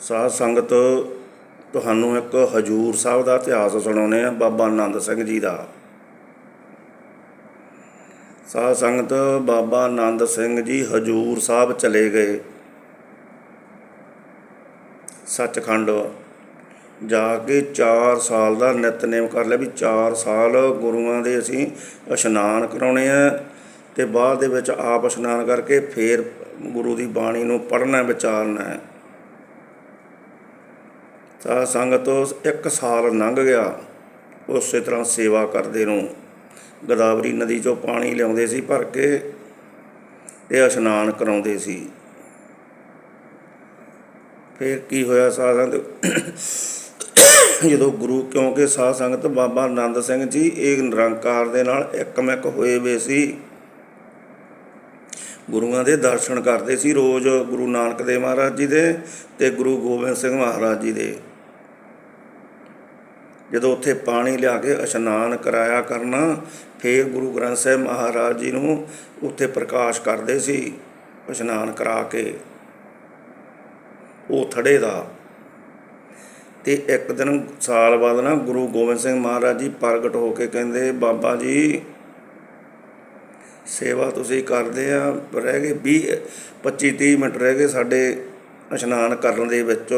ਸਾਧ ਸੰਗਤ, ਤੁਹਾਨੂੰ ਇੱਕ ਹਜੂਰ ਸਾਹਿਬ ਦਾ ਇਤਿਹਾਸ ਸੁਣਾਉਂਦੇ ਆ ਬਾਬਾ ਆਨੰਦ ਸਿੰਘ ਜੀ ਦਾ। ਸਾਧ ਸੰਗਤ, ਬਾਬਾ ਆਨੰਦ ਸਿੰਘ ਜੀ ਹਜੂਰ ਸਾਹਿਬ ਚਲੇ ਗਏ। ਸੱਚਖੰਡ ਜਾ ਕੇ 4 ਸਾਲ ਦਾ ਨਿਤਨੇਮ ਕਰ ਲਿਆ ਵੀ 4 ਸਾਲ ਗੁਰੂਆਂ ਦੇ ਅਸੀਂ ਇਸ਼ਨਾਨ ਕਰਾਉਣੇ ਆ ਤੇ ਬਾਅਦ ਦੇ ਵਿੱਚ ਆਪ ਇਸ਼ਨਾਨ ਕਰਕੇ ਫੇਰ ਗੁਰੂ ਦੀ ਬਾਣੀ ਨੂੰ ਪੜ੍ਹਨਾ, ਵਿਚਾਰਨਾ ਹੈ। ਸਾਧ ਸੰਗਤ ਇੱਕ ਸਾਲ ਲੰਘ ਗਿਆ, ਉਸੇ ਤਰ੍ਹਾਂ ਸੇਵਾ ਕਰਦੇ ਨੂੰ। ਗੋਦਾਵਰੀ ਨਦੀ ਚੋਂ ਪਾਣੀ ਲਿਆਉਂਦੇ ਸੀ ਭਰ ਕੇ ਤੇ ਇਸ਼ਨਾਨ ਕਰਾਉਂਦੇ ਸੀ। ਫਿਰ ਕੀ ਹੋਇਆ ਸਾਧ ਸੰਗਤ ਜਦੋਂ ਗੁਰੂ ਕਿਉਂਕਿ ਸਾਧ ਸੰਗਤ ਬਾਬਾ ਆਨੰਦ ਸਿੰਘ ਜੀ ਇਹ ਨਿਰੰਕਾਰ ਦੇ ਨਾਲ ਇੱਕਮਿਕ ਹੋਏ ਵੇ ਸੀ। ਗੁਰੂਆਂ ਦੇ ਦਰਸ਼ਨ ਕਰਦੇ ਸੀ ਰੋਜ਼ ਗੁਰੂ ਨਾਨਕ ਦੇਵ ਮਹਾਰਾਜ ਜੀ ਦੇ ਤੇ ਗੁਰੂ ਗੋਬਿੰਦ ਸਿੰਘ ਮਹਾਰਾਜ ਜੀ ਦੇ। ਜਦੋਂ ਉੱਥੇ ਪਾਣੀ ਲਿਆ ਕੇ ਇਸ਼ਨਾਨ ਕਰਾਇਆ ਕਰਨਾ, ਫਿਰ ਗੁਰੂ ਗ੍ਰੰਥ ਸਾਹਿਬ ਮਹਾਰਾਜ ਜੀ ਨੂੰ ਉੱਥੇ ਪ੍ਰਕਾਸ਼ ਕਰਦੇ ਸੀ, ਇਸ਼ਨਾਨ ਕਰਾ ਕੇ। ਉਹ ਥੜੇ ਦਾ ਤੇ ਇੱਕ ਦਿਨ ਸਾਲ ਬਾਅਦ ਨਾ ਗੁਰੂ ਗੋਬਿੰਦ ਸਿੰਘ ਮਹਾਰਾਜ ਜੀ ਪ੍ਰਗਟ ਹੋ ਕੇ ਕਹਿੰਦੇ, ਬਾਬਾ ਜੀ, ਸੇਵਾ ਤੁਸੀਂ ਕਰਦੇ ਆ, ਰਹਿ ਗਏ 20 25 30 ਮਿੰਟ ਰਹਿ ਗਏ ਸਾਡੇ ਇਸ਼ਨਾਨ ਕਰਨ ਦੇ ਵਿੱਚ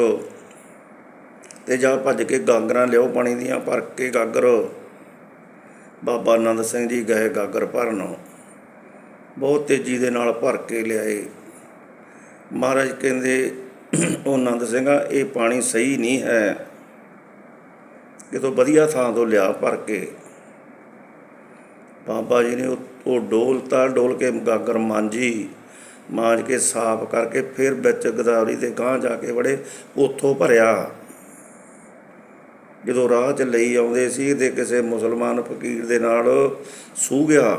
ਤੇ ਜਾ ਭੱਜ ਕੇ ਗਾਗਰਾਂ ਲਿਓ ਪਾਣੀ ਦੀਆਂ, ਭਰ ਕੇ ਗਾਗਰ। ਬਾਬਾ ਆਨੰਦ ਸਿੰਘ ਜੀ ਗਏ ਗਾਗਰ ਭਰਨ। ਬਹੁਤ ਤੇਜ਼ੀ ਦੇ ਨਾਲ ਭਰ ਕੇ ਲਿਆਏ। ਮਹਾਰਾਜ ਕਹਿੰਦੇ ਉਹ ਆਨੰਦ ਸਿੰਘਾ, ਇਹ ਪਾਣੀ ਸਹੀ ਨਹੀਂ ਹੈ। ਕਿਤੋਂ ਵਧੀਆ ਥਾਂ ਤੋਂ ਲਿਆ ਭਰ ਕੇ। ਬਾਬਾ ਜੀ ਨੇ ਉਹ ਉਹ ਡੋਲਤਾ ਡੋਲ ਕੇ ਗਾਗਰ ਮਾਂਜੀ, ਮਾਂਜ ਕੇ ਸਾਫ਼ ਕਰਕੇ ਫਿਰ ਵਿੱਚ ਗਦਾਵਰੀ ਦੇ ਗਾਂ ਜਾ ਕੇ ਵੜੇ, ਉੱਥੋਂ ਭਰਿਆ। ਜਦੋਂ ਰਾਹ 'ਚ ਲਈ ਆਉਂਦੇ ਸੀ ਤੇ ਕਿਸੇ ਮੁਸਲਮਾਨ ਫਕੀਰ ਦੇ ਨਾਲ ਸੂ ਗਿਆ।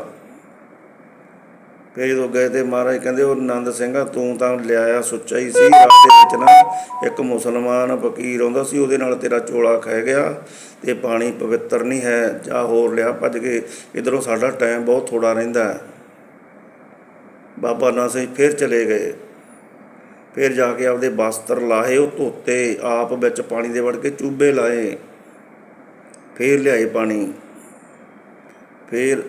ਫਿਰ ਜਦੋਂ ਗਏ ਤੇ ਮਹਾਰਾਜ ਕਹਿੰਦੇ, ਉਹ ਆਨੰਦ ਸਿੰਘਾ ਤੂੰ ਤਾਂ ਲਿਆਇਆ, ਸੁੱਚਾ ਹੀ ਸੀ, ਰਾਹ ਦੇ ਵਿੱਚ ਨਾ ਇੱਕ ਮੁਸਲਮਾਨ ਫਕੀਰ ਆਉਂਦਾ ਸੀ, ਉਹਦੇ ਨਾਲ ਤੇਰਾ ਚੋਲਾ ਖਹਿ ਗਿਆ ਤੇ ਪਾਣੀ ਪਵਿੱਤਰ ਨਹੀਂ ਹੈ, ਜਾ ਹੋਰ ਲਿਆ, ਭੱਜ ਕੇ ਇਧਰੋਂ ਸਾਡਾ ਟਾਈਮ ਬਹੁਤ ਥੋੜਾ ਰਹਿੰਦਾ ਹੈ। ਬਾਬਾ ਨਾਨਕ ਸਿੰਘ ਫਿਰ ਚਲੇ ਗਏ। ਫਿਰ ਜਾ ਕੇ ਆਪਦੇ ਬਸਤਰ ਲਾਹੇ, ਉਹ ਧੋਤੇ, ਆਪ ਵਿੱਚ ਪਾਣੀ ਦੇ ਵੜ ਕੇ ਚੂਬੇ ਲਾਏ, ਫਿਰ ਲਿਆਏ ਪਾਣੀ। ਫਿਰ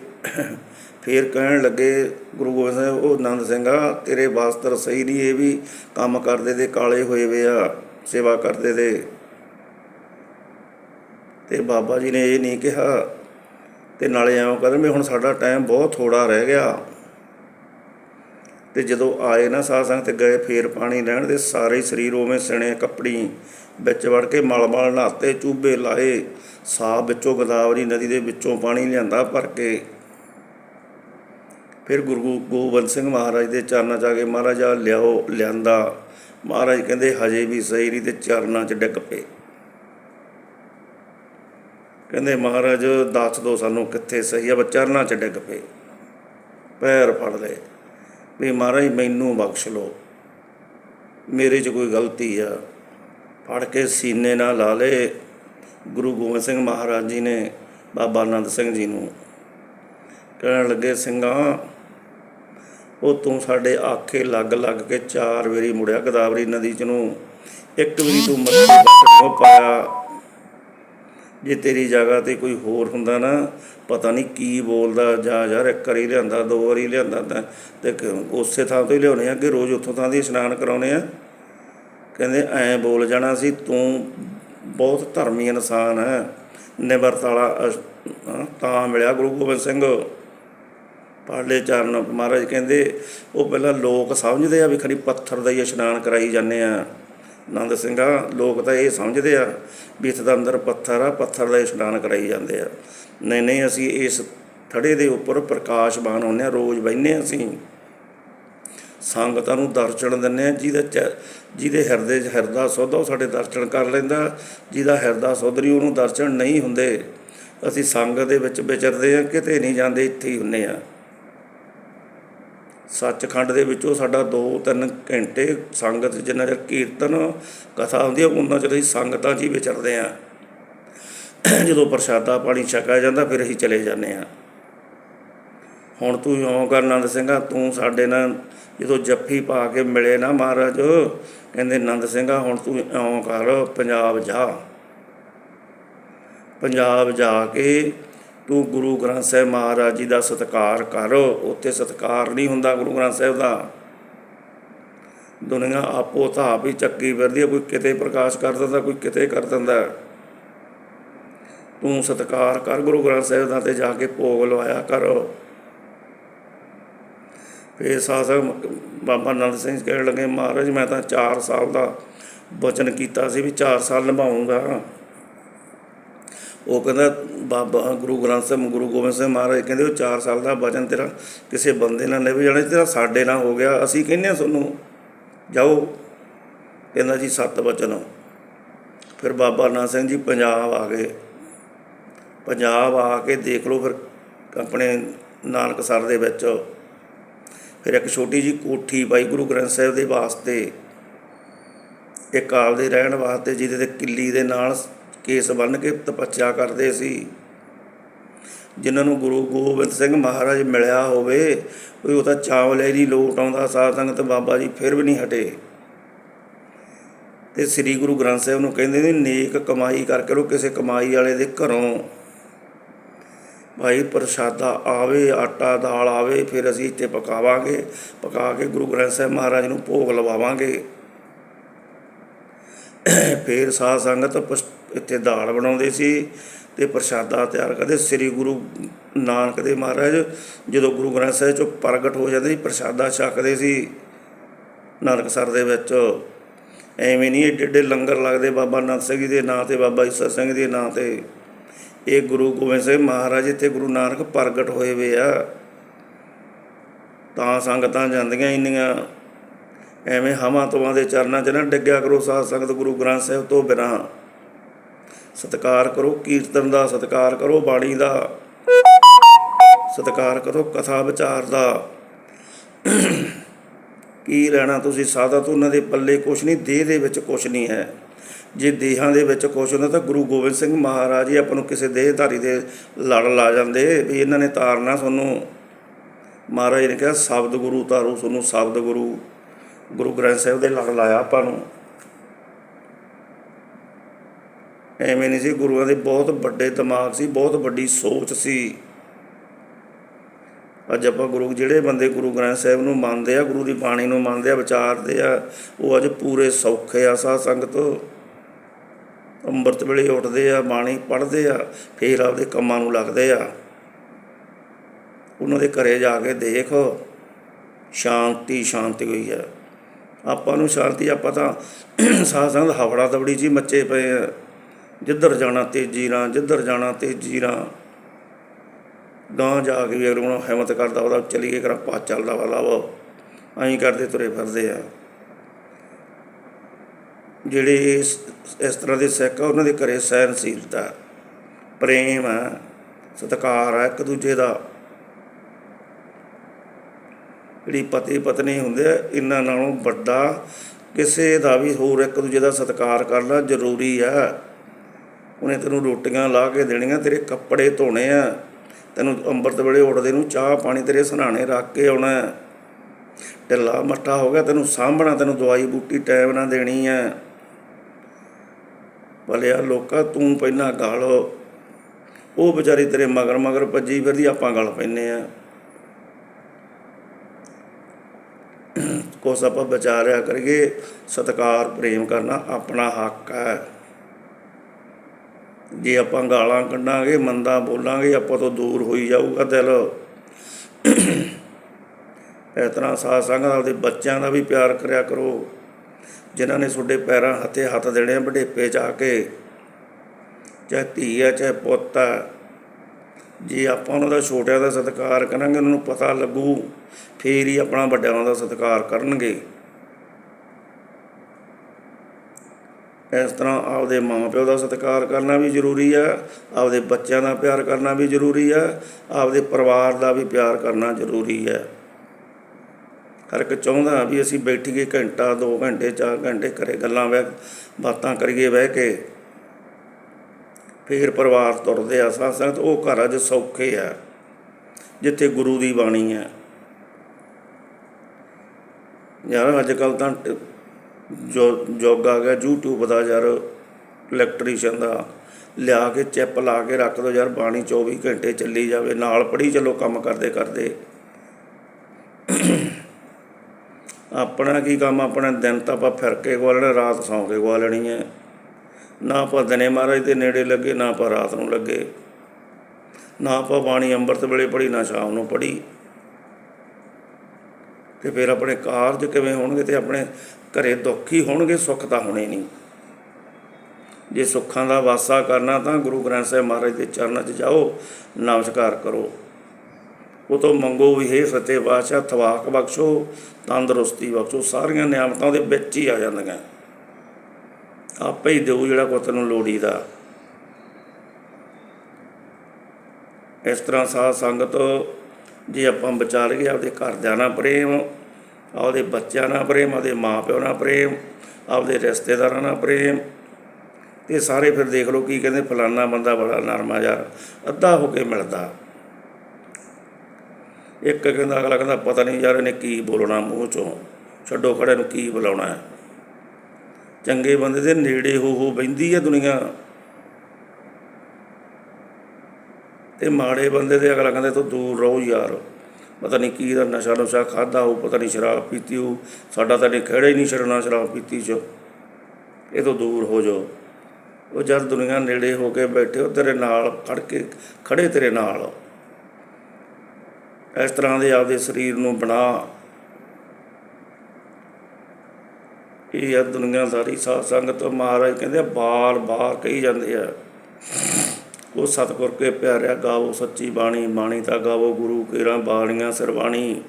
ਫੇਰ ਕਹਿਣ ਲੱਗੇ ਗੁਰੂ ਗੋਬਿੰਦ ਸਿੰਘ ਉਹ ਆਨੰਦ ਸਿੰਘਾ ਤੇਰੇ ਵਾਸਤਰ ਸਹੀ ਨਹੀਂ, ਇਹ ਵੀ ਕੰਮ ਕਰਦੇ ਦੇ ਕਾਲੇ ਹੋਏ ਵੇ ਆ, ਸੇਵਾ ਕਰਦੇ ਦੇ। ਤੇ ਬਾਬਾ ਜੀ ਨੇ ਇਹ ਨਹੀਂ ਕਿਹਾ। ਤੇ ਨਾਲੇ ਐਂ ਕਹਿੰਦੇ ਵੀ ਹੁਣ ਸਾਡਾ ਟਾਈਮ ਬਹੁਤ ਥੋੜਾ ਰਹਿ ਗਿਆ। ਤੇ ਜਦੋਂ ਆਏ ਨਾ ਸਾਧ ਸੰਗਤ ਗਏ, ਫੇਰ ਪਾਣੀ ਲੈਣ ਦੇ ਸਾਰੇ ਸਰੀਰ ਉਵੇਂ ਸਣੇ, ਕੱਪੜੀ ਵਿੱਚ ਵੜ ਕੇ ਮਲ ਮਲ ਨਹਾਤੇ, ਚੂਬੇ ਲਾਏ, ਸਾਹ ਵਿੱਚੋਂ ਗੋਦਾਵਰੀ ਨਦੀ ਦੇ ਵਿੱਚੋਂ ਪਾਣੀ ਲਿਆਂਦਾ ਭਰ ਕੇ। ਫਿਰ ਗੁਰੂ ਗੋਬਿੰਦ ਸਿੰਘ ਮਹਾਰਾਜ ਦੇ ਚਰਨਾਂ 'ਚ ਆ ਕੇ ਮਹਾਰਾਜਾ ਲਿਆਓ, ਲਿਆਂਦਾ। ਮਹਾਰਾਜ ਕਹਿੰਦੇ, ਹਜੇ ਵੀ ਸਹੀ ਨਹੀਂ ਤੇ ਚਰਨਾਂ 'ਚ ਡਿੱਗ ਪਏ। ਕਹਿੰਦੇ, ਮਹਾਰਾਜ, ਦੱਸ ਦੋ ਸਾਨੂੰ ਕਿੱਥੇ ਸਹੀ ਆ ਚਰਨਾਂ 'ਚ ਡਿੱਗ ਪਏ। ਪੈਰ ਫੜ ਲਏ, ਵੀ ਮਹਾਰਾਜ, ਮੈਨੂੰ ਬਖਸ਼ ਲਓ। ਮੇਰੇ 'ਚ ਕੋਈ ਗਲਤੀ ਆ। ਫੜ ਕੇ ਸੀਨੇ ਨਾਲ ਲਾ ਲਏ। ਗੁਰੂ ਗੋਬਿੰਦ ਸਿੰਘ ਮਹਾਰਾਜ ਜੀ ਨੇ ਬਾਬਾ ਆਨੰਦ ਸਿੰਘ ਜੀ ਨੂੰ ਕਹਿਣ ਲੱਗੇ, ਸਿੰਘਾਂ ਉਹ ਤੂੰ ਸਾਡੇ ਆਖੇ ਲੱਗ ਲੱਗ ਕੇ ਚਾਰ ਵਾਰੀ ਮੁੜਿਆ, ਗਦਾਵਰੀ ਨਦੀ ਚ ਨੂੰ। ਇੱਕ ਵਾਰੀ ਤੂੰ ਮੱਥੇ ਵੱਟ ਨਹੀਂ ਪਾਇਆ? ਜੇ ਤੇਰੀ ਜਗ੍ਹਾ ਤੇ ਕੋਈ ਹੋਰ ਹੁੰਦਾ ਨਾ, ਪਤਾ ਨਹੀਂ ਕੀ ਬੋਲਦਾ, ਜਾ ਯਾਰ ਇੱਕ ਵਾਰੀ ਲਿਆਂਦਾ, ਦੋ ਵਾਰੀ ਲਿਆਂਦਾ ਤਾਂ, ਤੇ ਉਸੇ ਥਾਂ ਤੋਂ ਹੀ ਲਿਆਉਣੇ ਆ ਕਿ ਰੋਜ਼ ਉੱਥੋਂ ਥਾਂ ਦੀ ਇਸ਼ਨਾਨ ਕਰਾਉਣੇ ਆ? ਕਹਿੰਦੇ ਐਂ ਬੋਲ ਜਾਣਾ ਸੀ, ਤੂੰ ਬਹੁਤ ਧਰਮੀ ਇਨਸਾਨ ਹੈ। ਨਿਮਰਤਾ ਵਾਲਾ ਅਸ- ਤਾਂ ਮਿਲਿਆ ਗੁਰੂ ਗੋਬਿੰਦ ਸਿੰਘ। ਪਾਲੇ ਚਰਨ ਮਹਾਰਾਜ ਕਹਿੰਦੇ, ਉਹ ਪਹਿਲਾਂ ਲੋਕ ਸਮਝਦੇ ਆ ਵੀ ਖੜੀ ਪੱਥਰ ਦਾ ਹੀ ਇਸ਼ਨਾਨ ਕਰਾਈ ਜਾਂਦੇ ਆ। ਨੰਦ ਸਿੰਘਾ ਲੋਕ ਤਾਂ ਇਹ ਸਮਝਦੇ ਆ ਵੀ ਇੱਥੇ ਦਾ ਅੰਦਰ ਪੱਥਰ ਆ, ਪੱਥਰ ਦਾ ਇਸ਼ਨਾਨ ਕਰਾਈ ਜਾਂਦੇ ਆ। ਨਹੀਂ ਨਹੀਂ, ਅਸੀਂ ਇਸ ਥੜੇ ਦੇ ਉੱਪਰ ਪ੍ਰਕਾਸ਼ਮਾਨ ਹੁੰਨੇ ਆ, ਰੋਜ਼ ਬਹਿੰਦੇ ਹਾਂ ਅਸੀਂ। ਸੰਗਤਾਂ ਨੂੰ ਦਰਸ਼ਨ ਦਿੰਦੇ ਆ, ਜਿਹਦੇ ਚ, ਜਿਹਦੇ ਹਿਰਦੇ 'ਚ ਹਿਰਦਾ ਸੁੱਧ ਉਹ ਸਾਡੇ ਦਰਸ਼ਨ ਕਰ ਲੈਂਦਾ। ਜਿਹਦਾ ਹਿਰਦਾ ਸੁੱਧ ਨਹੀਂ, ਉਹਨੂੰ ਦਰਸ਼ਨ ਨਹੀਂ ਹੁੰਦੇ। ਅਸੀਂ ਸੰਗਤ ਦੇ ਵਿੱਚ ਵਿਚਰਦੇ ਆ, ਕਿਤੇ ਨਹੀਂ ਜਾਂਦੇ, ਇੱਥੇ ਹੀ ਹੁੰਨੇ ਆ। ਸੱਚਖੰਡ ਦੇ ਵਿੱਚੋਂ ਸਾਡਾ 2-3 ਘੰਟੇ ਸੰਗਤ ਜਿੰਨਾ ਚਿਰ ਕੀਰਤਨ, ਕਥਾ ਹੁੰਦੀ ਹੈ ਉਹਨਾਂ ਚਿਰ ਅਸੀਂ ਸੰਗਤਾਂ 'ਚ ਹੀ ਵਿਚਰਦੇ ਆ। ਜਦੋਂ ਪ੍ਰਸ਼ਾਦਾ ਪਾਣੀ ਛਕਾਇਆ ਜਾਂਦਾ, ਫਿਰ ਅਸੀਂ ਚਲੇ ਜਾਂਦੇ ਆ। ਹੁਣ ਤੂੰ ਇਉਂ ਕਰ ਨੰਦ ਸਿੰਘਾ, ਤੂੰ ਸਾਡੇ ਨਾਲ ਜਦੋਂ ਜੱਫੀ ਪਾ ਕੇ ਮਿਲੇ ਨਾ ਮਹਾਰਾਜ, ਕਹਿੰਦੇ ਨੰਦ ਸਿੰਘਾ, ਹੁਣ ਤੂੰ ਇਉਂ ਕਰ, ਪੰਜਾਬ ਜਾ। ਪੰਜਾਬ ਜਾ ਕੇ ਤੂੰ ਗੁਰੂ ਗ੍ਰੰਥ ਸਾਹਿਬ ਮਹਾਰਾਜ ਜੀ ਦਾ ਸਤਿਕਾਰ ਕਰ। ਉੱਥੇ ਸਤਿਕਾਰ ਨਹੀਂ ਹੁੰਦਾ ਗੁਰੂ ਗ੍ਰੰਥ ਸਾਹਿਬ ਦਾ। ਦੁਨੀਆ ਆਪੋ ਤਾਂ ਆਪ ਹੀ ਚੱਕੀ ਫਿਰਦੀ ਹੈ ਕੋਈ ਕਿਤੇ ਪ੍ਰਕਾਸ਼ ਕਰ ਦਿੰਦਾ, ਕੋਈ ਕਿਤੇ ਕਰ ਦਿੰਦਾ। ਤੂੰ ਸਤਿਕਾਰ ਕਰ ਗੁਰੂ ਗ੍ਰੰਥ ਸਾਹਿਬ ਦਾ ਤੇ ਜਾ ਕੇ ਭੋਗ ਲਵਾਇਆ ਕਰ। ਫਿਰ ਸਾਸਾ ਬਾਬਾ ਆਨੰਦ ਸਿੰਘ ਕਹਿਣ ਲੱਗੇ, ਮਹਾਰਾਜ, ਮੈਂ ਤਾਂ 4 ਸਾਲ ਦਾ ਵਚਨ ਕੀਤਾ ਸੀ ਵੀ 4 ਸਾਲ ਨਿਭਾਉਂਗਾ। ਉਹ ਕਹਿੰਦਾ, ਬਾਬਾ ਗੁਰੂ ਗ੍ਰੰਥ ਸਾਹਿਬ, ਗੁਰੂ ਗੋਬਿੰਦ ਸਿੰਘ ਮਹਾਰਾਜ ਕਹਿੰਦੇ, ਉਹ 4 ਸਾਲ ਦਾ ਵਚਨ ਤੇਰਾ ਕਿਸੇ ਬੰਦੇ ਨਾਲ ਨਿਭ ਜਾਣਾ, ਤੇਰਾ ਸਾਡੇ ਨਾਲ ਹੋ ਗਿਆ। ਅਸੀਂ ਕਹਿੰਦੇ ਹਾਂ ਤੁਹਾਨੂੰ, ਜਾਓ। ਕਹਿੰਦਾ ਜੀ, ਸੱਤ ਵਚਨ। ਫਿਰ ਬਾਬਾ ਨਾਨਕ ਸਿੰਘ ਜੀ ਪੰਜਾਬ ਆ ਗਏ। ਪੰਜਾਬ ਆ ਕੇ ਦੇਖ ਲਓ ਫਿਰ ਆਪਣੇ ਨਾਨਕਸਰ ਦੇ ਵਿੱਚ। ਫਿਰ ਇੱਕ ਛੋਟੀ ਜੀ ਕੋਠੀ ਪਾਈ ਗੁਰੂ ਗ੍ਰੰਥ ਸਾਹਿਬ ਦੇ ਵਾਸਤੇ, ਇੱਕ ਆਪਦੇ ਰਹਿਣ ਵਾਸਤੇ ਜਿਹਦੇ ਤੇ ਕਿੱਲੀ ਦੇ ਨਾਲ ਕੇਸ ਬੰਨ੍ਹ ਕੇ ਤਪੱਸਿਆ ਕਰਦੇ ਸੀ। ਜਿਨ੍ਹਾਂ ਨੂੰ ਗੁਰੂ ਗੋਬਿੰਦ ਸਿੰਘ ਮਹਾਰਾਜ ਮਿਲਿਆ ਹੋਵੇ, ਕੋਈ ਉਹ ਤਾਂ ਚਾਵਲੇ ਦੀ ਲੋਟ ਆਉਂਦਾ, ਸਾਧ ਸੰਗਤ ਬਾਬਾ ਜੀ ਫਿਰ ਵੀ ਨਹੀਂ ਹਟੇ। ਤੇ ਸ੍ਰੀ ਗੁਰੂ ਗ੍ਰੰਥ ਸਾਹਿਬ ਨੂੰ ਕਹਿੰਦੇ ਨੇ, ਨੇਕ ਕਮਾਈ ਕਰਕੇ ਲੋ ਕਿਸੇ ਕਮਾਈ ਵਾਲੇ ਦੇ ਘਰੋਂ। ਭਾਈ ਪ੍ਰਸ਼ਾਦਾ ਆਵੇ, ਆਟਾ ਦਾਲ ਆਵੇ, ਫਿਰ ਅਸੀਂ ਇੱਥੇ ਪਕਾਵਾਂਗੇ, ਪਕਾ ਕੇ ਗੁਰੂ ਗ੍ਰੰਥ ਸਾਹਿਬ ਮਹਾਰਾਜ ਨੂੰ ਭੋਗ ਲਵਾਵਾਂਗੇ। ਫਿਰ ਸਾਧ ਸੰਗਤ ਪਸ- ਇੱਥੇ ਦਾਲ ਬਣਾਉਂਦੇ ਸੀ ਤੇ ਪ੍ਰਸ਼ਾਦਾ ਤਿਆਰ ਕਰਦੇ ਸ੍ਰੀ ਗੁਰੂ ਨਾਨਕ ਦੇ ਮਹਾਰਾਜ ਜਦੋਂ ਗੁਰੂ ਗ੍ਰੰਥ ਸਾਹਿਬ ਚੋਂ ਪ੍ਰਗਟ ਹੋ ਜਾਂਦੇ ਸੀ, ਪ੍ਰਸ਼ਾਦਾ ਛਕਦੇ ਸੀ ਨਾਨਕਸਰ ਦੇ ਵਿੱਚ। ਐਵੇਂ ਨਹੀਂ, ਏਡੇ ਏਡੇ ਲੰਗਰ ਲੱਗਦੇ ਬਾਬਾ ਨੰਦ ਸਿੰਘ ਜੀ ਦੇ ਨਾਂ ਤੇ, ਬਾਬਾ ਈਸਰ ਸਿੰਘ ਦੇ ਨਾਂ ਤੇ। ਇਹ ਗੁਰੂ ਗੋਬਿੰਦ ਸਿੰਘ ਮਹਾਰਾਜ ਇੱਥੇ ਗੁਰੂ ਨਾਨਕ ਪ੍ਰਗਟ ਹੋਏ ਵੇ ਆ। ਤਾਂ ਸੰਗਤਾਂ ਜਾਂਦੀਆਂ ਇੰਨੀਆਂ, ਐਵੇਂ ਹਮਾਂ ਤਵਾਂ ਦੇ ਚਰਨਾਂ 'ਚ ਨਾ ਡਿੱਗਿਆ ਕਰੋ ਸਾਧ ਸੰਗਤ ਗੁਰੂ ਗ੍ਰੰਥ ਸਾਹਿਬ ਤੋਂ ਬਿਨਾਂ। ਸਤਿਕਾਰ ਕਰੋ, ਕੀਰਤਨ ਦਾ ਸਤਿਕਾਰ ਕਰੋ, ਬਾਣੀ ਦਾ ਸਤਿਕਾਰ ਕਰੋ, ਕਥਾ ਵਿਚਾਰ ਦਾ। ਕੀ ਲੈਣਾ ਤੁਸੀਂ? ਸਾਦਾ ਤੋਂ ਉਹਨਾਂ ਦੇ ਪੱਲੇ ਕੁਛ ਨਹੀਂ, ਦੇਹ ਦੇ ਵਿੱਚ ਕੁਛ ਨਹੀਂ ਹੈ। ਜੇ ਦੇਹਾਂ ਦੇ ਵਿੱਚ ਕੁਛ ਹੁੰਦਾ ਤਾਂ ਗੁਰੂ ਗੋਬਿੰਦ ਸਿੰਘ ਮਹਾਰਾਜ ਜੀ ਆਪਾਂ ਨੂੰ ਕਿਸੇ ਦੇਹਧਾਰੀ ਦੇ ਲੜ ਲਾ ਜਾਂਦੇ। ਵੀ ਇਹਨਾਂ ਨੇ ਤਾਰਨਾ ਤੁਹਾਨੂੰ ਮਹਾਰਾਜ ਨੇ ਕਿਹਾ, ਸ਼ਬਦ ਗੁਰੂ ਤਾਰੂ ਤੁਹਾਨੂੰ ਸ਼ਬਦ ਗੁਰੂ। ਗੁਰੂ ਗ੍ਰੰਥ ਸਾਹਿਬ ਦੇ ਲੜ ਲਾਇਆ ਆਪਾਂ ਨੂੰ। ਐਵੇਂ ਨਹੀਂ ਸੀ, ਗੁਰੂਆਂ ਦੇ ਬਹੁਤ ਵੱਡੇ ਦਿਮਾਗ ਸੀ, ਬਹੁਤ ਵੱਡੀ ਸੋਚ ਸੀ। ਅੱਜ ਆਪਾਂ ਗੁਰੂ, ਜਿਹੜੇ ਬੰਦੇ ਗੁਰੂ ਗ੍ਰੰਥ ਸਾਹਿਬ ਨੂੰ ਮੰਨਦੇ ਆ, ਗੁਰੂ ਦੀ ਬਾਣੀ ਨੂੰ ਮੰਨਦੇ ਆ, ਵਿਚਾਰਦੇ ਆ, ਉਹ ਅੱਜ ਪੂਰੇ ਸੌਖੇ ਆ ਸਾਧ ਸੰਗਤ ਅੰਮ੍ਰਿਤ ਵੇਲੇ ਉੱਠਦੇ ਆ, ਬਾਣੀ ਪੜ੍ਹਦੇ ਆ, ਫੇਰ ਆਪਦੇ ਕੰਮਾਂ ਨੂੰ ਲੱਗਦੇ ਆ। ਉਹਨਾਂ ਦੇ ਘਰੇ ਜਾ ਕੇ ਦੇਖ, ਸ਼ਾਂਤੀ ਸ਼ਾਂਤੀ ਹੋਈ ਆ। ਆਪਾਂ ਨੂੰ ਸ਼ਾਂਤੀ, ਆਪਾਂ ਤਾਂ ਸਾਧ ਸੰਗਤ ਹਵੜਾ ਦਵੜੀ ਜੀ ਮੱਚੇ ਪਏ ਆ। ਜਿੱਧਰ ਜਾਣਾ ਤੇਜ਼ੀ ਨਾਲ, ਜਿੱਧਰ ਜਾਣਾ ਤੇਜ਼ੀ ਨਾਲ। ਗਾਂ ਜਾ ਕੇ ਵੀ ਅਗਰ ਉਹਨੂੰ ਹਿੰਮਤ ਕਰਦਾ, ਉਹਦਾ ਚਲੀਏ ਕਰਾਂ ਪਾ ਚੱਲਦਾ ਵਾ, ਲਾਵੋ। ਐਂ ਕਰਦੇ ਤੁਰੇ ਫਿਰਦੇ ਆ। ਜਿਹੜੇ ਇਸ ਇਸ ਤਰ੍ਹਾਂ ਦੇ ਸਿੱਖ ਆ, ਉਹਨਾਂ ਦੇ ਘਰੇ ਸਹਿਨਸ਼ੀਲਤਾ ਪ੍ਰੇਮ ਆ ਸਤਿਕਾਰ ਆ ਇੱਕ ਦੂਜੇ ਦਾ। ਜਿਹੜੀ ਪਤੀ ਪਤਨੀ ਹੁੰਦੇ ਆ, ਇਹਨਾਂ ਨਾਲੋਂ ਵੱਡਾ ਕਿਸੇ ਦਾ ਵੀ ਹੋਰ ਇੱਕ ਦੂਜੇ ਦਾ ਸਤਿਕਾਰ ਕਰਨਾ ਜ਼ਰੂਰੀ ਆ ਉਹਨੇ ਤੈਨੂੰ ਰੋਟੀਆਂ ਲਾ ਕੇ ਦੇਣੀਆਂ, ਤੇਰੇ ਕੱਪੜੇ ਧੋਣੇ ਆ। ਤੈਨੂੰ ਅੰਮ੍ਰਿਤ ਵੇਲੇ ਉੱਠਦੇ ਨੂੰ ਚਾਹ ਪਾਣੀ ਤੇਰੇ ਸਰਾਣੇ ਰੱਖ ਕੇ ਆਉਣਾ ਢਿੱਲਾ ਮੱਠਾ ਹੋ ਗਿਆ, ਤੈਨੂੰ ਸਾਂਭਣਾ, ਤੈਨੂੰ ਦਵਾਈ ਬੂਟੀ ਟਾਈਮ ਨਾਲ ਦੇਣੀ ਹੈ ਭਲਿਆ ਲੋਕਾ, ਤੂੰ ਪਹਿਲਾਂ ਗਾਲ। ਉਹ ਵਿਚਾਰੀ ਤੇਰੇ ਮਗਰ ਮਗਰ ਭੱਜੀ ਫਿਰਦੀ, ਆਪਾਂ ਗਲ ਪੈਨੇ ਆ। ਕੋਸ ਆਪਾਂ ਬਚਾ ਰਿਆ ਕਰੀਏ। ਸਤਕਾਰ ਪ੍ਰੇਮ ਕਰਨਾ ਆਪਣਾ ਹੱਕ ਹੈ। ਜੇ ਆਪਾਂ ਗਾਲਾਂ ਕੱਢਾਂਗੇ, ਮੰਦਾ ਬੋਲਾਂਗੇ, ਆਪਾਂ ਤੋਂ ਦੂਰ ਹੋਈ ਜਾਊਗਾ ਦਿਲ। ਇਸ ਤਰ੍ਹਾਂ ਸਾਧ ਸੰਗਤ ਆਪਦੇ ਬੱਚਿਆਂ ਦਾ ਵੀ ਪਿਆਰ ਕਰਿਆ ਕਰੋ, ਜਿਨ੍ਹਾਂ ਨੇ ਤੁਹਾਡੇ ਪੈਰਾਂ ਹੱਥੇ ਹੱਥ ਦੇਣੇ ਆ ਵਡੇਪੇ ਜਾ ਕੇ। ਚਾਹੇ ਧੀ ਆ, ਚਾਹੇ ਪੁੱਤ ਆ, ਜੇ ਆਪਾਂ ਉਹਨਾਂ ਦਾ ਛੋਟਿਆਂ ਦਾ ਸਤਿਕਾਰ ਕਰਾਂਗੇ, ਉਹਨਾਂ ਨੂੰ ਪਤਾ ਲੱਗੂ, ਫੇਰ ਹੀ ਆਪਣਾ ਵੱਡਿਆਂ ਦਾ ਸਤਿਕਾਰ ਕਰਨਗੇ। ਇਸ ਤਰ੍ਹਾਂ ਆਪਦੇ ਮਾਂ-ਪਿਓ ਦਾ ਸਤਿਕਾਰ ਕਰਨਾ ਵੀ ਜ਼ਰੂਰੀ ਆ, ਆਪਦੇ ਬੱਚਿਆਂ ਦਾ ਪਿਆਰ ਕਰਨਾ ਵੀ ਜ਼ਰੂਰੀ ਆ, ਆਪਦੇ ਪਰਿਵਾਰ ਦਾ ਵੀ ਪਿਆਰ ਕਰਨਾ ਜ਼ਰੂਰੀ ਹੈ ਹਰ ਇੱਕ ਚਾਹੁੰਦਾ ਵੀ ਅਸੀਂ ਬੈਠੀਏ ਘੰਟਾ 2 ਘੰਟੇ 4 ਘੰਟੇ, ਘਰੇ ਗੱਲਾਂ ਬਹਿ, ਬਾਤਾਂ ਕਰੀਏ ਬਹਿ ਕੇ। ਫੇਰ ਪਰਿਵਾਰ ਤੁਰਦੇ ਆ ਸਾਧ ਸੰਗਤ ਉਹ ਘਰ ਅੱਜ ਸੌਖੇ ਆ, ਜਿੱਥੇ ਗੁਰੂ ਦੀ ਬਾਣੀ ਹੈ ਯਾਰ, ਅੱਜ ਕੱਲ ਤਾਂ ਜੋ ਜੋਗ ਆ ਗਿਆ, YouTube ਦਾ ਯਾਰ ਇਲੈਕਟ੍ਰੀਸ਼ੀਅਨ ਦਾ, ਲਿਆ ਕੇ ਚਿੱਪ ਲਾ ਕੇ ਰੱਖ ਦੋ ਯਾਰ, ਬਾਣੀ 24 ਘੰਟੇ ਚੱਲੀ ਜਾਵੇ, ਨਾਲ ਪੜੀ ਚਲੋ ਕੰਮ ਕਰਦੇ ਕਰਦੇ। ਆਪਣਾ ਕੀ ਕੰਮ? ਆਪਣਾ ਦਿਨ ਤਾਂ ਆਪਾਂ ਫਿਰ ਕੇ ਗਵਾ ਲੈਣਾ ਰਾਤ ਸੌਂ ਕੇ ਗਵਾ ਲੈਣੀ ਹੈ। ਨਾ ਆਪਾਂ ਦਿਨੇ ਮਹਾਰਾਜ ਦੇ ਨੇੜੇ ਲੱਗੇ, ਨਾ ਆਪਾਂ ਰਾਤ ਨੂੰ ਲੱਗੇ। ਨਾ ਆਪਾਂ ਬਾਣੀ ਅੰਮ੍ਰਿਤ ਵੇਲੇ ਪੜੀ ਨਾ ਸ਼ਾਮ ਨੂੰ ਪੜੀ ਤੇ ਫਿਰ ਆਪਣੇ ਕਾਰਜ ਕਿਵੇਂ ਹੋਣਗੇ ਤੇ ਆਪਣੇ ਘਰੇ ਦੁੱਖ ਹੀ ਹੋਣਗੇ, ਸੁੱਖ ਤਾਂ ਹੋਣੇ ਨਹੀਂ। ਜੇ ਸੁੱਖਾਂ ਦਾ ਵਾਸਾ ਕਰਨਾ ਤਾਂ ਗੁਰੂ ਗ੍ਰੰਥ ਸਾਹਿਬ ਮਹਾਰਾਜ ਦੇ ਚਰਨਾਂ 'ਚ ਜਾਓ, ਨਮਸਕਾਰ ਕਰੋ। ਉਹ ਤੋਂ ਮੰਗੋ ਵੀ ਹੈ ਸੱਚੇ ਪਾਤਸ਼ਾਹ, ਥਵਾਕ ਬਖਸ਼ੋ, ਤੰਦਰੁਸਤੀ ਬਖਸ਼ੋ, ਸਾਰੀਆਂ ਨਿਆਮਤਾਂ ਉਹਦੇ ਵਿੱਚ ਹੀ ਆ ਜਾਂਦੀਆਂ। ਆਪੇ ਹੀ ਦਿਓ ਜਿਹੜਾ ਕੋ ਤੈਨੂੰ ਲੋੜੀਦਾ। ਇਸ ਤਰ੍ਹਾਂ ਸਾਧ ਸੰਗਤ ਜੇ ਆਪਾਂ ਵਿਚਾਰ ਲਈਏ ਆਪਦੇ ਘਰਦਿਆਂ ਨਾਲ ਪ੍ਰੇਮ ਆਪਦੇ ਬੱਚਿਆਂ ਨਾਲ ਪ੍ਰੇਮ, ਆਪਦੇ ਮਾਪਿਓ ਨਾਲ ਪ੍ਰੇਮ, ਆਪਦੇ ਰਿਸ਼ਤੇਦਾਰਾਂ ਨਾਲ ਪ੍ਰੇਮ। ਤੇ ਸਾਰੇ ਫਿਰ ਦੇਖ ਲਓ ਕੀ ਕਹਿੰਦੇ, ਫਲਾਨਾ ਬੰਦਾ ਬੜਾ ਨਰਮਾ ਯਾਰ, ਅੱਧਾ ਹੋ ਕੇ ਮਿਲਦਾ। ਇੱਕ ਕਹਿੰਦਾ, ਅਗਲਾ ਕਹਿੰਦਾ, ਪਤਾ ਨਹੀਂ ਯਾਰ ਇਹਨੇ ਕੀ ਬੋਲਣਾ ਮੂੰਹ ਚੋਂ, ਛੱਡੋ ਖੜੇ ਨੂੰ ਕੀ ਬੁਲਾਉਣਾ ਹੈ। ਚੰਗੇ ਬੰਦੇ ਦੇ ਨੇੜੇ ਹੋ ਹੋ ਬੈਂਦੀ ਹੈ ਦੁਨੀਆ। ਤੇ ਮਾੜੇ ਬੰਦੇ ਦੇ ਅਗਲਾ ਕਹਿੰਦੇ, ਤੂੰ ਦੂਰ ਰਹੋ ਯਾਰ। ਪਤਾ ਨਹੀਂ ਕੀ ਦਾ ਨਸ਼ਾ ਨੁਸ਼ਾ ਖਾਦਾ ਹੋ ਪਤਾ ਨਹੀਂ ਸ਼ਰਾਬ ਪੀਤੀ ਹੋ ਸਾਡਾ ਤਾਂ ਨਹੀਂ ਖੜਾ ਹੀ ਨਹੀਂ ਛੱਡਣਾ ਸ਼ਰਾਬ ਪੀਤੀ ਚ। ਇਹ ਤੋਂ ਦੂਰ ਹੋ ਜਾਓ। ਉਹ ਜਦ ਦੁਨੀਆ ਨੇੜੇ ਹੋ ਕੇ ਬੈਠੇ ਹੋ ਤੇਰੇ ਨਾਲ ਖੜ ਕੇ ਖੜੇ ਤੇਰੇ ਨਾਲ। ਇਸ ਤਰ੍ਹਾਂ ਦੇ ਆਪਦੇ ਸਰੀਰ ਨੂੰ ਬਣਾ। ਇਹ ਆ ਦੁਨੀਆਦਾਰੀ ਸਾਧ ਸੰਗਤ ਮਹਾਰਾਜ ਕਹਿੰਦੇ ਆ, ਬਾਰ ਬਾਰ ਕਹੀ ਜਾਂਦੇ ਆ। ਉਹ ਸਤਿਗੁਰ ਕੇ ਪਿਆਰਿਆ ਗਾਵੋ ਸੱਚੀ ਬਾਣੀ ਬਾਣੀ ਤਾਂ ਗਾਵੋ ਗੁਰੂ ਕੇਰਾ ਬਾਣੀਆਂ ਸਰਬਾਣੀ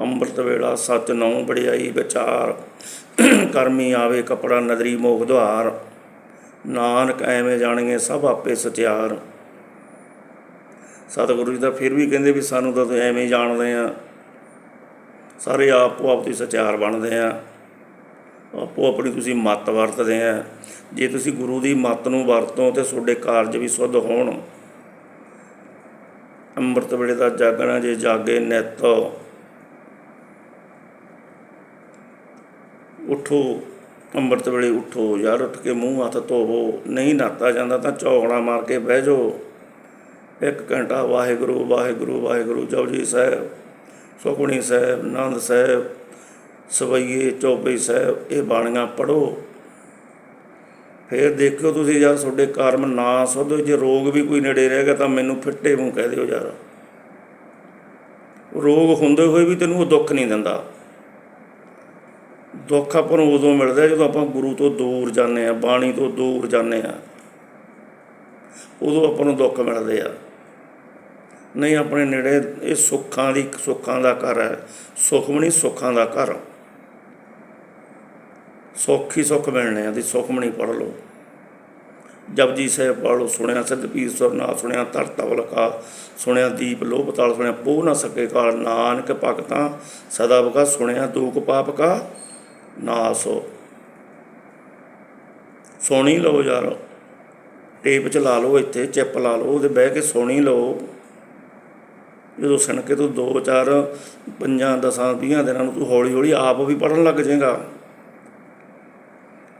ਅੰਮ੍ਰਿਤ ਵੇਲਾ ਸੱਚ ਨੌ ਬੜਿਆਈ ਵਿਚਾਰ, ਕਰਮੀ ਆਵੇ ਕਪੜਾ ਨਦਰੀ ਮੋਖ ਦੁਆਰ। ਨਾਨਕ ਐਵੇਂ ਜਾਣਗੇ ਸਭ ਆਪੇ ਸਚਿਆਰ। ਸਤਿਗੁਰੂ ਜੀ ਤਾਂ ਫਿਰ ਵੀ ਕਹਿੰਦੇ ਵੀ ਸਾਨੂੰ ਤਾਂ ਐਵੇਂ ਹੀ ਜਾਣਦੇ ਆ। ਸਾਰੇ ਆਪੋ ਆਪ ਦੀ ਸਚਿਆਰ ਬਣਦੇ ਆ। ਆਪੋ ਆਪਣੀ ਤੁਸੀਂ ਮੱਤ ਵਰਤਦੇ ਆ। ਜੇ ਤੁਸੀਂ ਗੁਰੂ ਦੀ ਮੱਤ ਨੂੰ ਵਰਤੋ ਤੇ ਤੁਹਾਡੇ ਕਾਰਜ ਵੀ ਸੁੱਧ ਹੋਣ। ਅੰਮ੍ਰਿਤ ਵੇਲੇ ਦਾ ਜਾਗਣਾ ਜੇ ਜਾਗੇ ਨਿਤ। ਉਠੋ, ਅੰਮ੍ਰਿਤ ਵੇਲੇ ਉਠੋ, ਯਾਰ ਉੱਠ ਕੇ ਮੂੰਹ ਹੱਥ ਧੋਵੋ, ਨਹੀਂ ਨਾਤਾ ਜਾਂਦਾ ਤਾਂ ਚੌਕੜਾ ਮਾਰ ਕੇ ਬਹਿ ਜਾਓ। ਇੱਕ ਘੰਟਾ ਵਾਹਿਗੁਰੂ ਵਾਹਿਗੁਰੂ ਵਾਹਿਗੁਰੂ ਜਪਜੀ ਸਾਹਿਬ, ਸੁਖਮਨੀ ਸਾਹਿਬ, ਨੰਦ ਸਾਹਿਬ, ਸਵਈਏ ਚੌਪਈ ਸਾਹਿਬ, ਇਹ ਬਾਣੀਆਂ ਪੜੋ ਫਿਰ ਦੇਖਿਓ ਤੁਸੀਂ ਯਾਰ ਤੁਹਾਡੇ ਕਰਮ ਨਾ ਸੁਧ, ਜੇ ਰੋਗ ਵੀ ਕੋਈ ਨੇੜੇ ਰਹਿ ਗਿਆ ਤਾਂ ਮੈਨੂੰ ਫਿੱਟੇ ਮੂੰਹ ਕਹਿ ਦਿਓ ਯਾਰ। ਰੋਗ ਹੁੰਦੇ ਹੋਏ ਵੀ ਤੈਨੂੰ ਉਹ ਦੁੱਖ ਨਹੀਂ ਦਿੰਦਾ। ਦੁੱਖ ਆਪਾਂ ਨੂੰ ਉਦੋਂ ਮਿਲਦਾ ਜਦੋਂ ਆਪਾਂ ਗੁਰੂ ਤੋਂ ਦੂਰ ਜਾਂਦੇ ਆ ਬਾਣੀ ਤੋਂ ਦੂਰ ਜਾਂਦੇ ਆ ਉਦੋਂ ਆਪਾਂ ਨੂੰ ਦੁੱਖ ਮਿਲਦੇ ਆ। ਨਹੀਂ, ਆਪਣੇ ਨੇੜੇ ਇਹ ਸੁੱਖਾਂ ਦੀ, ਸੁੱਖਾਂ ਦਾ ਘਰ ਹੈ। ਸੁਖਮਣੀ ਸੁੱਖਾਂ ਦਾ ਘਰ। ਸੁੱਖ ਹੀ ਸੁੱਖ ਮਿਲਣੇ ਆ, ਦੀ ਸੁਖਮਣੀ ਪੜ ਲਓ। ਜਪਜੀ ਸਾਹਿਬ ਪੜ ਲਓ, ਸੁਣਿਆ ਸਤਿਪੀਰ ਸਰਨਾਥ ਸੁਣਿਆ ਤਰਤਾ ਵਲਕਾ ਸੁਣਿਆ ਦੀਪ ਲੋਹ ਪਤਾਲ ਸੁਣਿਆ ਪੋਹ ਨਾ ਸਕੇ ਕਾਲ, ਨਾਨਕ ਭਗਤਾਂ ਸਦਾ ਬਕਾ ਸੁਣਿਆ ਦੂਖ ਪਾਪ ਕਾ ਨਾਸੋ ਸੋਣੀ ਲਓ ਯਾਰ, ਟੇਪ ਚ ਲਾ ਲਓ ਇੱਥੇ, ਚਿੱਪ ਲਾ ਲਓ, ਉਹਦੇ ਬਹਿ ਕੇ ਸੋਣੀ ਲਓ। ਜਦੋਂ ਸਣਕੇ ਤੋਂ 2 4 ਪੰਜਾਂ, ਦਸਾਂ 20 ਦਿਨਾਂ ਨੂੰ ਤੂੰ ਹੌਲੀ ਹੌਲੀ ਆਪ ਵੀ ਪੜਨ ਲੱਗ ਜਾਏਗਾ।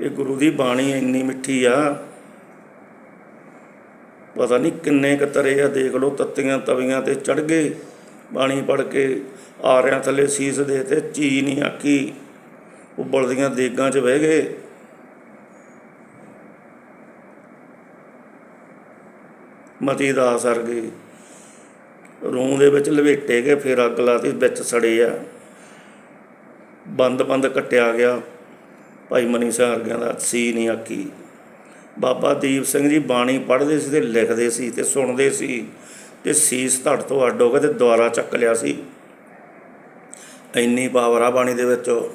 ਇਹ ਗੁਰੂ ਦੀ ਬਾਣੀ ਇੰਨੀ ਮਿੱਠੀ ਆ। ਪਤਾ ਨਹੀਂ ਕਿੰਨੇ ਕਤਰੇ ਆ, ਦੇਖ ਲਓ, ਤੱਤੀਆਂ ਤਵੀਆਂ ਤੇ ਚੜ ਗਏ। ਬਾਣੀ ਪੜ ਕੇ ਆਰਿਆਂ ਥੱਲੇ ਸੀਸ ਦੇ ਤੇ ਚੀ ਨਹੀਂ ਆਕੀ ਉਬਲਦੀਆਂ ਦੇਗਾਂ 'ਚ ਬਹਿ ਗਏ। ਮਤੀ ਦਾ ਅਸਰ ਗਈ ਰੂੰ ਦੇ ਵਿੱਚ ਲਵੇਟੇ ਗਏ, ਫਿਰ ਅੱਗ ਲਾਤੀ ਵਿੱਚ ਸੜੇ ਆ। ਬੰਦ ਬੰਦ ਕੱਟਿਆ ਗਿਆ। ਭਾਈ ਮਨੀ ਸਾਹਿਬ ਦਾ ਸੀ ਨਹੀਂ ਆਕੀ ਬਾਬਾ ਦੀਪ ਸਿੰਘ ਜੀ ਬਾਣੀ ਪੜ੍ਹਦੇ ਸੀ ਤੇ ਲਿਖਦੇ ਸੀ ਤੇ ਸੁਣਦੇ ਸੀ ਤੇ ਸੀਸ ਧੜ ਤੋਂ ਅੱਡ ਹੋ ਕੇ ਤੇ ਦੁਆਰਾ ਚੱਕ ਲਿਆ ਸੀ। ਇੰਨੀ ਪਾਵਰ ਆ ਬਾਣੀ ਦੇ ਵਿੱਚ।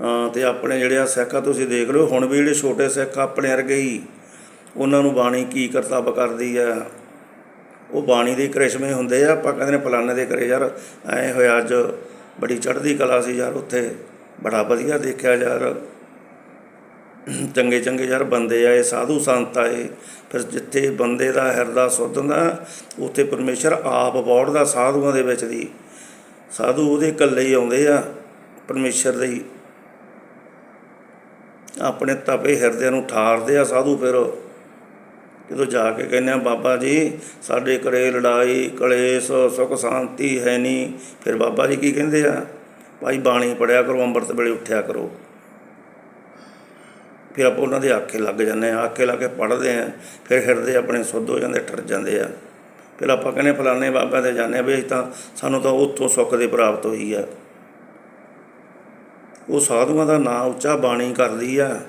ਹਾਂ, ਤੇ ਆਪਣੇ ਜਿਹੜੇ ਆ ਸਿੱਖ ਆ ਤੁਸੀਂ ਦੇਖ ਲਓ, ਹੁਣ ਵੀ ਜਿਹੜੇ ਛੋਟੇ ਸਿੱਖ ਆਪਣੇ ਵਰਗੇ ਹੀ, ਉਹਨਾਂ ਨੂੰ ਬਾਣੀ ਕੀ ਕਰਤੱਵ ਕਰਦੀ ਆ? ਉਹ ਬਾਣੀ ਦੇ ਕ੍ਰਿਸ਼ਮੇ ਹੁੰਦੇ ਆ, ਆਪਾਂ ਕਹਿੰਦੇ ਨੇ ਫਲਾਣੇ ਦੇ ਘਰੇ ਯਾਰ, ਐ ਹੋਇਆ ਅੱਜ ਬੜੀ ਚੜ੍ਹਦੀ ਕਲਾ ਸੀ ਯਾਰ, ਉੱਥੇ ਬੜਾ ਵਧੀਆ ਦੇਖਿਆ ਯਾਰ। ਚੰਗੇ ਚੰਗੇ ਯਾਰ ਬੰਦੇ ਆਏ ਸਾਧੂ ਸੰਤ ਆਏ ਫਿਰ ਜਿੱਥੇ ਬੰਦੇ ਦਾ ਹਿਰਦਾ ਸੁੱਧ ਹੁੰਦਾ, ਉੱਥੇ ਪਰਮੇਸ਼ਰ ਆਪ ਬੌੜਦਾ ਸਾਧੂਆਂ ਦੇ ਵਿੱਚ ਦੀ। ਸਾਧੂ ਉਹਦੇ ਇਕੱਲੇ ਹੀ ਆਉਂਦੇ ਆ, ਪਰਮੇਸ਼ਰ ਦੇ ਆਪਣੇ ਤਪੇ ਹਿਰਦਿਆਂ ਨੂੰ ਠਾਰਦੇ ਆ ਸਾਧੂ ਫਿਰ। ਜਦੋਂ ਜਾ ਕੇ ਕਹਿੰਦੇ ਆ, ਬਾਬਾ ਜੀ, ਸਾਡੇ ਘਰੇ ਲੜਾਈ, ਕਲੇਸ਼, ਸੁਖ, ਸ਼ਾਂਤੀ ਹੈ ਨਹੀਂ ਫਿਰ ਬਾਬਾ ਜੀ ਕੀ ਕਹਿੰਦੇ ਆ? ਭਾਈ ਬਾਣੀ ਪੜਿਆ ਕਰੋ, ਅੰਮ੍ਰਿਤ ਵੇਲੇ ਉੱਠਿਆ ਕਰੋ। ਫਿਰ ਆਪਾਂ ਉਹਨਾਂ ਦੇ ਆਖੇ ਲੱਗ ਜਾਂਦੇ ਆ, ਆਖੇ ਲਾ ਕੇ ਪੜ੍ਹਦੇ ਆ, ਫਿਰ ਹਿਰਦੇ ਆਪਣੇ ਸੁੱਧ ਹੋ ਜਾਂਦੇ, ਠਰ ਜਾਂਦੇ ਆ। ਫਿਰ ਆਪਾਂ ਕਹਿੰਦੇ, ਫਲਾਣੇ ਬਾਬਾ ਦੇ ਜਾਂਦੇ ਆ, ਵੀ ਅਸੀਂ ਤਾਂ, ਸਾਨੂੰ ਤਾਂ ਉੱਥੋਂ ਸੁੱਖ ਦੀ ਪ੍ਰਾਪਤ ਹੋਈ ਆ। ਉਹ ਸਾਧੂਆਂ ਦਾ ਨਾਂ ਉੱਚਾ ਬਾਣੀ ਕਰਦੀ ਆ।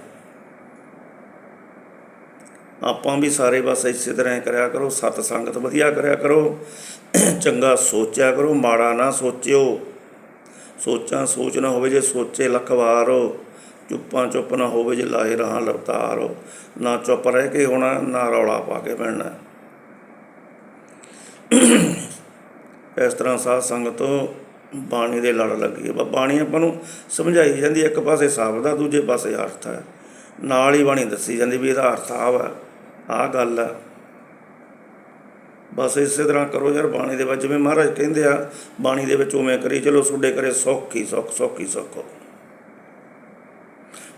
ਆਪਾਂ ਵੀ ਸਾਰੇ ਬਸ ਇਸੇ ਤਰ੍ਹਾਂ ਕਰਿਆ ਕਰੋ, ਸਤ ਸੰਗਤ ਵਧੀਆ ਕਰਿਆ ਕਰੋ, ਚੰਗਾ ਸੋਚਿਆ ਕਰੋ, ਮਾੜਾ ਨਾ ਸੋਚਿਓ। ਸੋਚਾਂ ਸੋਚ ਨਾ ਹੋਵੇ ਜੇ ਸੋਚੇ ਲੱਖ ਵਾਰ ਚੁੱਪਾਂ ਚੁੱਪ ਨਾ ਹੋਵੇ ਜੇ ਲਾਹੇ ਰਹਾਂ ਲਵਤਾਰ ਨਾ ਚੁੱਪ ਰਹਿ ਕੇ ਹੋਣਾ, ਨਾ ਰੌਲਾ ਪਾ ਕੇ ਬਹਿਣਾ। ਇਸ ਤਰ੍ਹਾਂ ਸਾਧ ਸੰਗਤ ਤੋਂ ਬਾਣੀ ਦੇ ਲੜ ਲੱਗੀ ਹੈ। ਬਾਣੀ ਆਪਾਂ ਨੂੰ ਸਮਝਾਈ ਜਾਂਦੀ ਇੱਕ ਪਾਸੇ ਸ਼ਬਦ ਆ ਦੂਜੇ ਪਾਸੇ ਅਰਥ ਹੈ। ਨਾਲ ਹੀ ਬਾਣੀ ਦੱਸੀ ਜਾਂਦੀ ਵੀ ਇਹਦਾ ਅਰਥ ਆ ਆਹ ਗੱਲ ਆ। ਬਸ ਇਸੇ ਤਰ੍ਹਾਂ ਕਰੋ ਯਾਰ, ਬਾਣੀ ਦੇ ਵਿੱਚ ਜਿਵੇਂ ਮਹਾਰਾਜ ਕਹਿੰਦੇ ਆ, ਬਾਣੀ ਦੇ ਵਿੱਚ ਉਵੇਂ ਕਰੀ ਚਲੋ, ਤੁਹਾਡੇ ਕਰੇ ਸੁੱਖ ਹੀ ਸੁੱਖ ਸੁੱਖ ਹੀ ਸੁੱਖ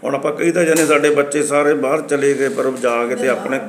ਹੁਣ ਆਪਾਂ ਕਹੀ ਤਾਂ ਜਾਂਦੇ ਸਾਡੇ ਬੱਚੇ ਸਾਰੇ ਬਾਹਰ ਚਲੇ ਗਏ, ਪਰ ਜਾ ਕੇ ਤੇ ਆਪਣੇ